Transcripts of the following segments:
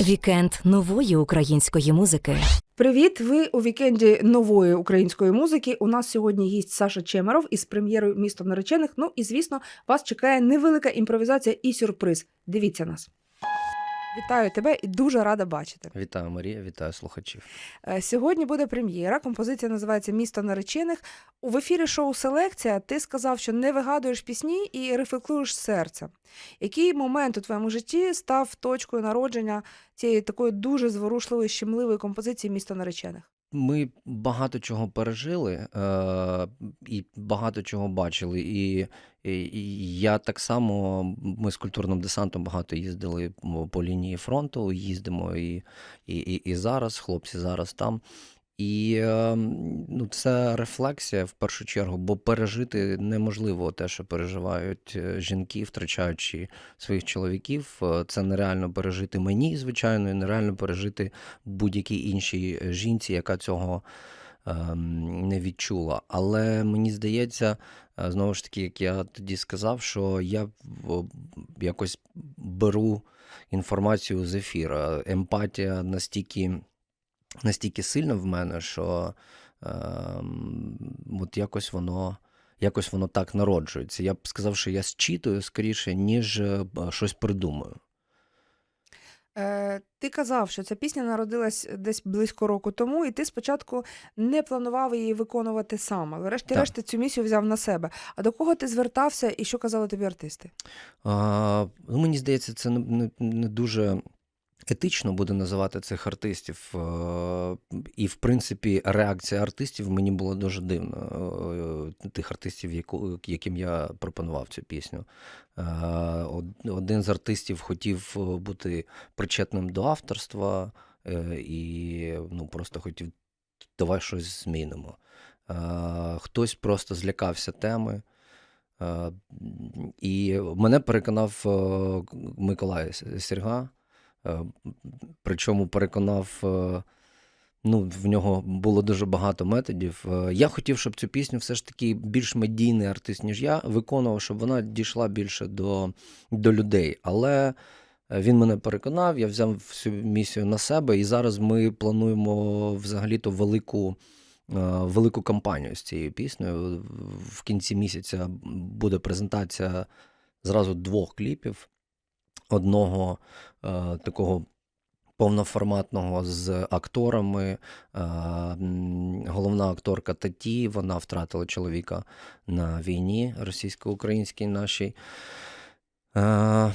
Вікенд нової української музики. Привіт! Ви у вікенді нової української музики. У нас сьогодні гість Саша Чемеров із прем'єрою Місто наречених. Ну і звісно, вас чекає невелика імпровізація і сюрприз. Дивіться нас. Вітаю тебе і дуже рада бачити. Вітаю, Марія, вітаю слухачів. Е, Сьогодні буде прем'єра. Композиція називається Місто наречених. У ефірі шоу Селекція ти сказав, що не вигадуєш пісні і рефлектуєш серце. Який момент у твоєму житті став точкою народження цієї такої дуже зворушливої, щемливої композиції Місто наречених? Ми багато чого пережили е, і багато чого бачили. І, і, і я так само, ми з культурним десантом багато їздили по лінії фронту, їздимо і, і, і, і зараз, хлопці зараз там. І е, ну, це рефлексія в першу чергу, бо пережити неможливо те, що переживають е, жінки, втрачаючи своїх чоловіків. Е, Це нереально пережити мені, звичайно, і нереально пережити будь-якій іншій жінці, яка цього ем, не відчула. Але мені здається, е, знову ж таки, як я тоді сказав, що я якось беру інформацію з ефіра. Емпатія настільки настільки сильно в мене, що ем, от якось воно. Якось воно так народжується. Я б сказав, що я зчитую скоріше, ніж е, щось придумаю. Е, ти казав, що ця пісня народилась десь близько року тому, і ти спочатку не планував її виконувати сам, але решті-решт ти цю місію взяв на себе. А до кого ти звертався і що казали тобі артисти? А, ну, мені здається, це не, не, не дуже етично буде називати цих артистів. Е, І, в принципі, реакція артистів мені була дуже дивна. е, Тих артистів, яким я пропонував цю пісню. Е, Один з артистів хотів бути причетним до авторства і ну, просто хотів, давай щось змінимо. Хтось просто злякався теми. І мене переконав Миколай Серга. Е, Причому переконав, е, ну, в нього було дуже багато методів. Е, Я хотів, щоб цю пісню все ж таки більш медійний артист, ніж я, виконував, щоб вона дійшла більше до, до людей. Але він мене переконав, я взяв всю місію на себе, і зараз ми плануємо взагалі-то велику велику кампанію з цією піснею. В кінці місяця буде презентація зразу двох кліпів. Одного е, такого повноформатного з акторами. Е, головна акторка Таті, вона втратила чоловіка на війні російсько-українській нашій. Е,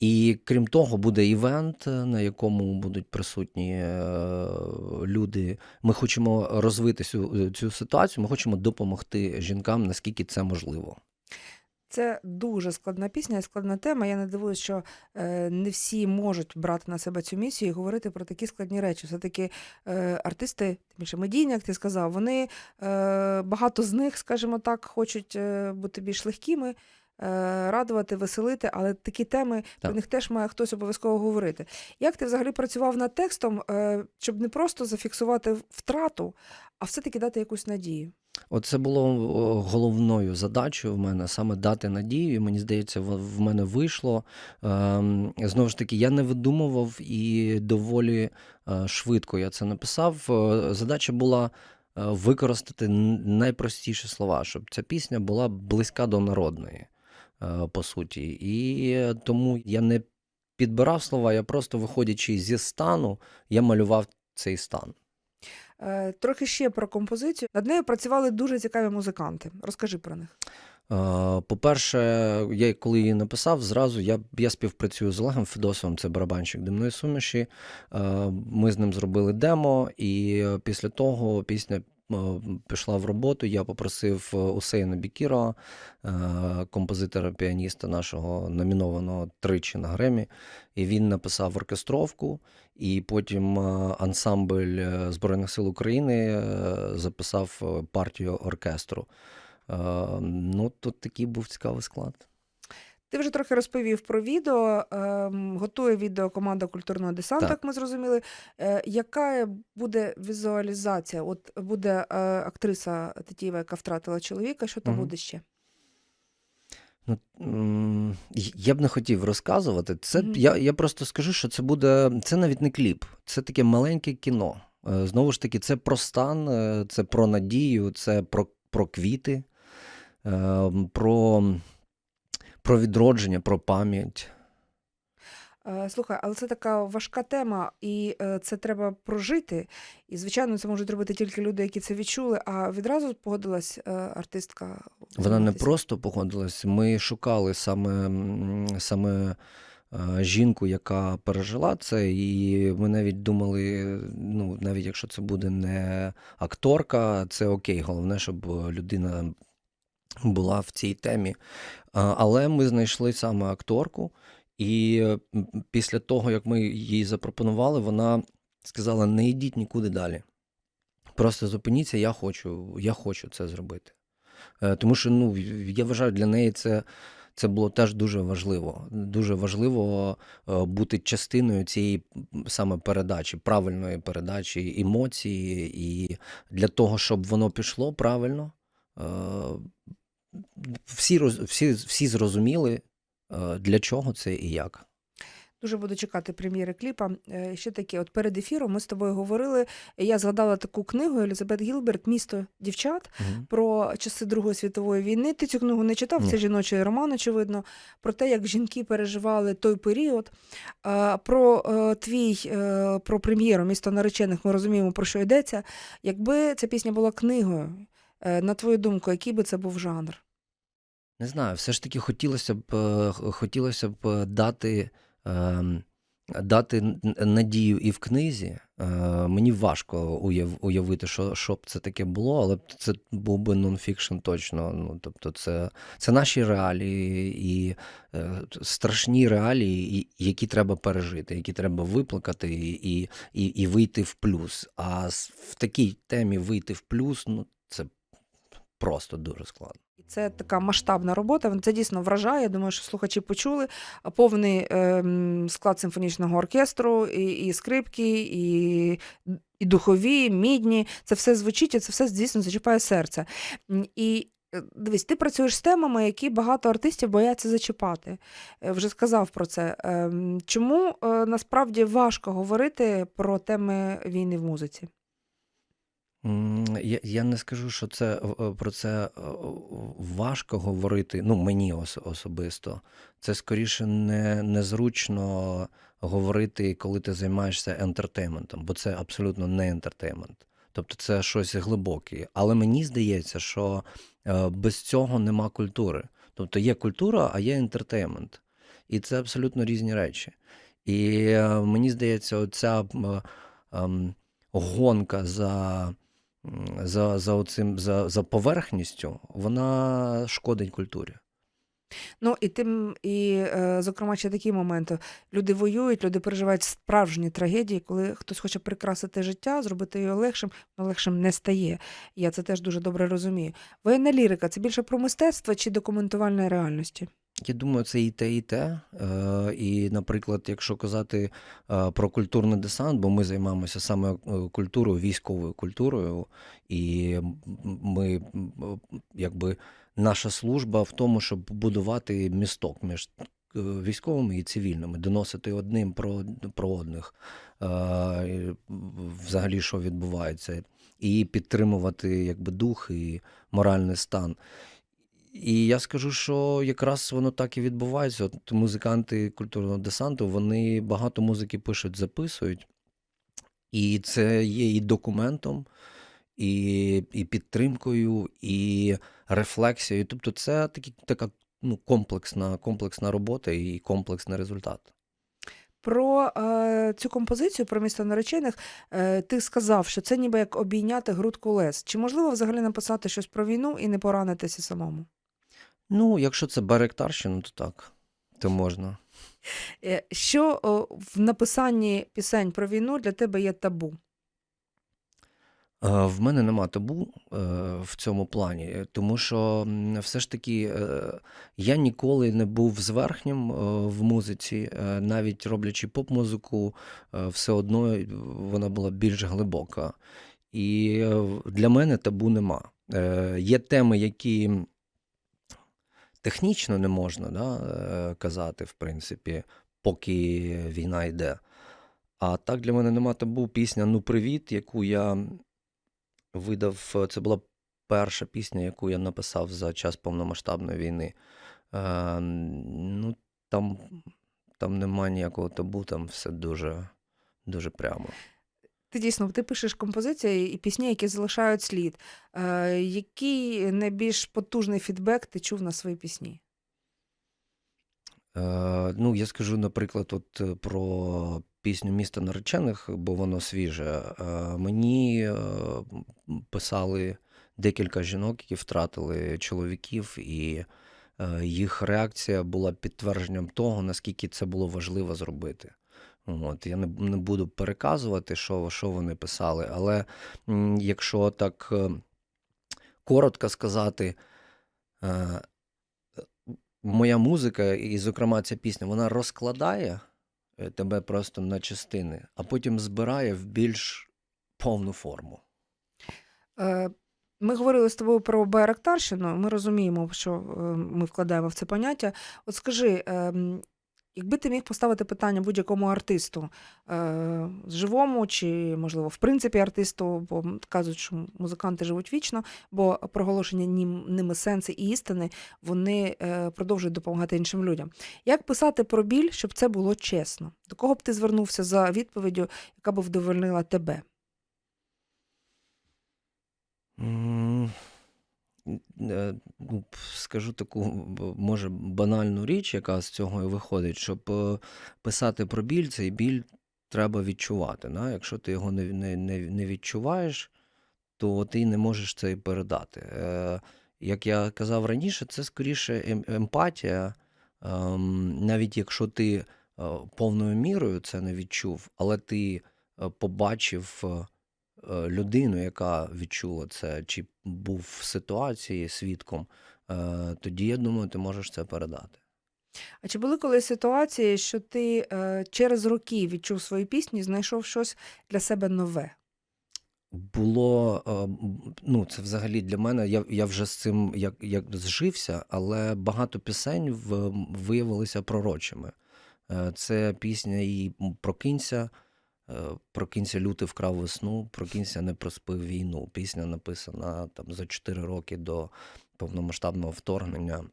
і крім того, буде івент, на якому будуть присутні люди. Ми хочемо розвити цю, цю ситуацію, ми хочемо допомогти жінкам, наскільки це можливо. Це дуже складна пісня і складна тема. Я не дивуюсь, що е, не всі можуть брати на себе цю місію і говорити про такі складні речі. Все-таки е, артисти, тим більше медійні, як ти сказав, вони е, багато з них, скажімо так, хочуть бути більш легкими. Радувати, веселити, але такі теми про них теж має хтось обов'язково говорити. Як ти взагалі працював над текстом, щоб не просто зафіксувати втрату, а все-таки дати якусь надію? Оце було головною задачею в мене саме дати надію. І мені здається, в мене вийшло. Ем, Знову ж таки, я не видумував і доволі е, швидко я це написав. Е, Задача була е, використати найпростіші слова, щоб ця пісня була близька до народної, по суті. І тому я не підбирав слова, я просто виходячи зі стану, я малював цей стан. Е, Трохи ще про композицію. Над нею працювали дуже цікаві музиканти. Розкажи про них. Е, По-перше, я коли її написав, зразу я, я співпрацюю з Олегом Федосовим, це барабанщик димної суміші. Е, Ми з ним зробили демо, і після того пісня пішла в роботу. Я попросив Усейна Бікірова, е, композитора піаніста нашого, номінованого тричі на Гремі, і він написав оркестровку. І потім е, ансамбль е, Збройних сил України е, записав е, партію оркестру. Е, Ну, тут такий був цікавий склад. Ти вже трохи розповів про відео. Ем, готує відео команда культурного десанту, Так. як ми зрозуміли. Е, яка буде візуалізація? От буде е, актриса Тетієва, яка втратила чоловіка. Що там Мгм. буде ще? Ну, я б не хотів розказувати. Це Мгм. я, я просто скажу, що це буде. Це навіть не кліп, це таке маленьке кіно. Е, Знову ж таки, це про стан, це про надію, це про, про квіти, е, про, про відродження, про пам'ять. Е, Слухай, але це така важка тема, і е, це треба прожити. І, звичайно, це можуть робити тільки люди, які це відчули. А відразу погодилась е, артистка. Вона не просто погодилась. Ми шукали саме, саме жінку, яка пережила це, і ми навіть думали, ну, навіть якщо це буде не акторка, це окей. Головне, щоб людина була в цій темі. Але ми знайшли саме акторку, і після того, як ми їй запропонували, вона сказала: не йдіть нікуди далі. Просто зупиніться, я хочу, я хочу це зробити. Е, Тому що ну, я вважаю, для неї це, це було теж дуже важливо. Дуже важливо е, бути частиною цієї саме передачі, правильної передачі емоцій. І для того, щоб воно пішло правильно, е, всі, всі, всі зрозуміли, е, для чого це і як. Дуже буду чекати прем'єри кліпа. Е, Ще таке, от перед ефіром ми з тобою говорили. Я згадала таку книгу Елізабет Гілберт Місто дівчат Мгм. про часи Другої світової війни. Ти цю книгу не читав, Ні. це жіночий роман, очевидно, про те, як жінки переживали той період. Про е, твій е, про прем'єру місто наречених ми розуміємо, про що йдеться. Якби ця пісня була книгою, на твою думку, який би це був жанр? Не знаю, все ж таки хотілося б, е, хотілося б е, дати, ем, дати надію і в книзі. Е, Мені важко уявити, що, що б це таке було, але це був би нонфікшн точно. Ну, тобто це, це наші реалії і страшні реалії, які треба пережити, які треба виплакати і, і, і вийти в плюс. А в такій темі вийти в плюс, ну це просто дуже складно. Це така масштабна робота. Це дійсно вражає. Я думаю, що слухачі почули повний ем, склад симфонічного оркестру, і, і скрипки, і, і духові, мідні. Це все звучить, і це все дійсно зачіпає серце. І е, дивись, ти працюєш з темами, які багато артистів бояться зачіпати. Е, Вже сказав про це. Ем, Чому е, насправді важко говорити про теми війни в музиці? Я, я не скажу, що це е, про це е, важко говорити. Ну, мені ос- особисто. Це скоріше не, незручно говорити, коли ти займаєшся ентертейментом, бо це абсолютно не ентертеймент. Тобто це щось глибоке. Але мені здається, що е, без цього нема культури. Тобто є культура, а є ентертеймент. І це абсолютно різні речі. І мені здається, оця ем, гонка за за, за, оцим, за, за поверхністю, вона шкодить культурі. Ну і тим, і е, зокрема, ще такі моменти. Люди воюють, люди переживають справжні трагедії, коли хтось хоче прикрасити життя, зробити його легшим, воно легшим не стає. Я це теж дуже добре розумію. Воєнна лірика це більше про мистецтво чи документувальної реальності? Я думаю, це і те, і те. Е, І, наприклад, якщо казати е, про культурний десант, бо ми займаємося саме е, культурою, військовою культурою, і ми якби наша служба в тому, щоб будувати місток між військовими і цивільними, доносити одним про, про одних, взагалі, що відбувається, і підтримувати якби дух і моральний стан. І я скажу, що якраз воно так і відбувається. От музиканти культурного десанту вони багато музики пишуть, записують, і це є і документом, і, і підтримкою, і рефлексією. Тобто, це такі, така ну, комплексна, комплексна робота і комплексний результат. Про е, цю композицію, про місто наречених, е, ти сказав, що це ніби як обійняти грудку лес. Чи можливо взагалі написати щось про війну і не поранитися самому? Ну, якщо це Беректарщина, то так, то можна. Е, Що о, в написанні пісень про війну для тебе є табу? Е, В мене нема табу е, в цьому плані, тому що м, все ж таки е, я ніколи не був зверхнім е, в музиці, е, навіть роблячи поп-музику, е, все одно вона була більш глибока. І е, для мене табу нема. Е, Є теми, які технічно не можна да, е, казати, в принципі, поки війна йде. А так для мене нема табу пісня Ну Привіт, яку я видав. Це була перша пісня, яку я написав за час повномасштабної війни. Е, ну, там, там нема ніякого табу, там все дуже, дуже прямо. Ти дійсно ти пишеш композиції і пісні, які залишають слід. Е, який найбільш потужний фідбек ти чув на свої пісні? Е, ну, я скажу, наприклад, от е, про пісню Місто наречених, бо воно свіже. Е, мені е, писали декілька жінок, які втратили чоловіків, і е, їх реакція була підтвердженням того, наскільки це було важливо зробити. От, я не, не буду переказувати, що, що вони писали, але якщо так е, коротко сказати, е, моя музика, і, зокрема, ця пісня, вона розкладає е, тебе просто на частини, а потім збирає в більш повну форму. Ми говорили з тобою про Байрактарщину. Ми розуміємо, що ми вкладаємо в це поняття. От скажи, ем, якби ти міг поставити питання будь-якому артисту, е, живому чи, можливо, в принципі, артисту, бо кажуть, що музиканти живуть вічно, бо проголошення ними сенси і істини вони е, продовжують допомагати іншим людям. Як писати про біль, щоб це було чесно? До кого б ти звернувся за відповіддю, яка б вдовольнила тебе? Ну, Скажу таку, може, банальну річ, яка з цього і виходить, щоб е, писати про біль, цей біль треба відчувати. Да? Якщо ти його не, не, не, відчуваєш, то ти не можеш це і передати. Е, Як я казав раніше, це скоріше ем- емпатія, ем, навіть якщо ти е, повною мірою це не відчув, але ти е, побачив е, е, людину, яка відчула це, чи був в ситуації свідком, е, тоді я думаю, ти можеш це передати. А чи були коли ситуації, що ти е, через роки відчув свої пісні, знайшов щось для себе нове? Було, е, ну, це взагалі для мене, я, я вже з цим як, як зжився, але багато пісень в, виявилися пророчими. Е, Це пісня і Прокинься, е, Прокинься, лютий вкрав весну, Прокинься, не проспив війну. Пісня написана там за 4 роки до повномасштабного вторгнення.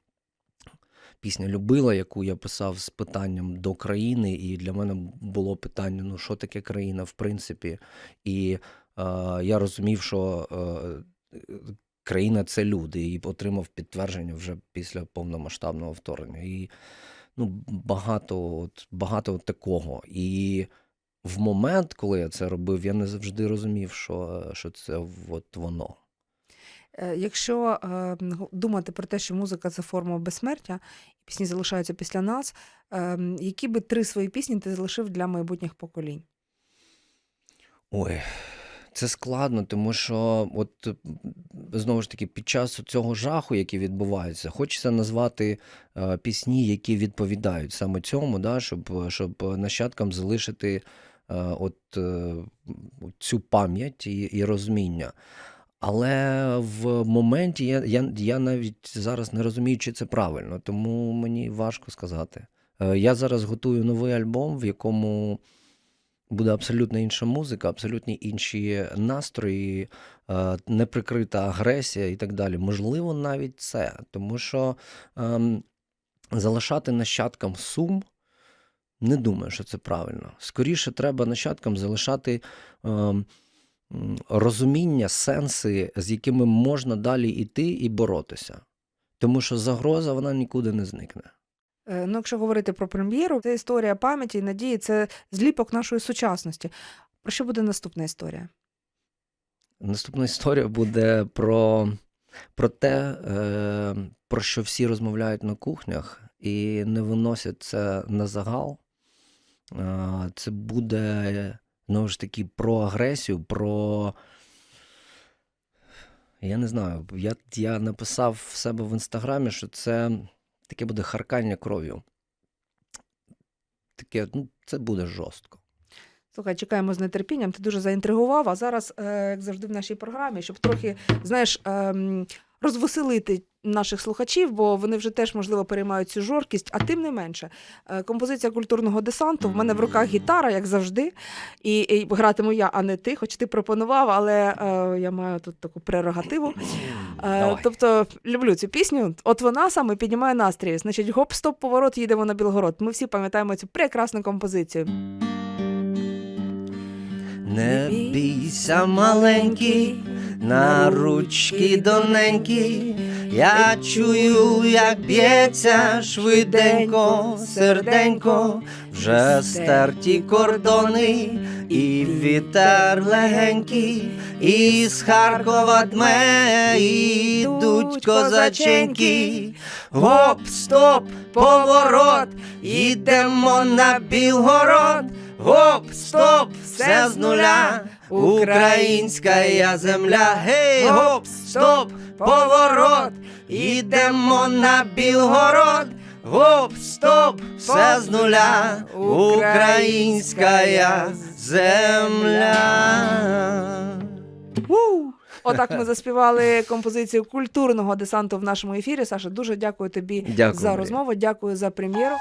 Пісня Любила, яку я писав з питанням до країни, і для мене було питання: ну що таке країна, в принципі. І е, я розумів, що е, країна це люди, і отримав підтвердження вже після повномасштабного вторгнення. І ну, багато, от, багато такого. І в момент, коли я це робив, я не завжди розумів, що, що це от воно. Е, Якщо е, думати про те, що музика це форма безсмертя, і пісні залишаються після нас, е, які би три свої пісні ти залишив для майбутніх поколінь? Ой, це складно, тому що от знову ж таки, під час цього жаху, який відбувається, хочеться назвати е, пісні, які відповідають саме цьому, да, щоб, щоб нащадкам залишити е, от, е, цю пам'ять і, і розуміння. Але в моменті я, я, я навіть зараз не розумію, чи це правильно, тому мені важко сказати. Е, Я зараз готую новий альбом, в якому буде абсолютно інша музика, абсолютно інші настрої, е, неприкрита агресія і так далі. Можливо, навіть це, тому що ем, залишати нащадкам сум. Не думаю, що це правильно. Скоріше треба нащадкам залишати м, розуміння, сенси, з якими можна далі йти і боротися. Тому що загроза вона нікуди не зникне. Е, Ну, якщо говорити про прем'єру, це історія пам'яті і надії, це зліпок нашої сучасності. Про що буде наступна історія? Наступна історія буде про, про те, е, про що всі розмовляють на кухнях і не виносять це на загал. Це буде, знову ж таки, про агресію, про. Я не знаю, я, я написав в себе в інстаграмі, що це таке буде харкання кров'ю. Таке, ну, це буде жорстко. Слухай, чекаємо з нетерпінням. Ти дуже заінтригував. А зараз, е, як завжди, в нашій програмі, щоб трохи, знаєш, ем, розвеселити наших слухачів, бо вони вже теж, можливо, переймають цю жоркість, а тим не менше. е, Композиція культурного десанту. В мене в руках гітара, як завжди. І, і гратиму я, а не ти, хоч ти пропонував, але е, я маю тут таку прерогативу. Е, тобто люблю цю пісню. От вона саме піднімає настрій. Значить, гоп, стоп, поворот, їдемо на Білгород. Ми всі пам'ятаємо цю прекрасну композицію. Не бійся, маленький, на ручки доненькі, я чую, як б'ється швиденько, серденько, вже стерті кордони, і вітер легенький, і з Харкова дме, ідуть козаченьки. Гоп, стоп, поворот, ідемо на Білгород. Гоп, стоп, все з нуля, українська я земля. Гей, гоп, стоп, поворот, ідемо на Білгород. Гоп, стоп, все з нуля, українська я земля. Отак ми заспівали композицію культурного десанту в нашому ефірі. Саша, дуже дякую тобі Дякую, за розмову. Дякую за прем'єру.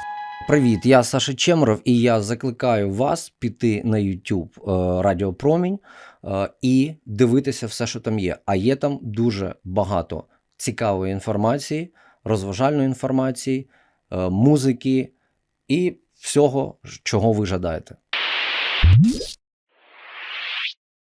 Привіт, я Саша Чемров, і я закликаю вас піти на YouTube е, Радіо Промінь е, і дивитися все, що там є. А є там дуже багато цікавої інформації, розважальної інформації, е, музики і всього, чого ви жадаєте.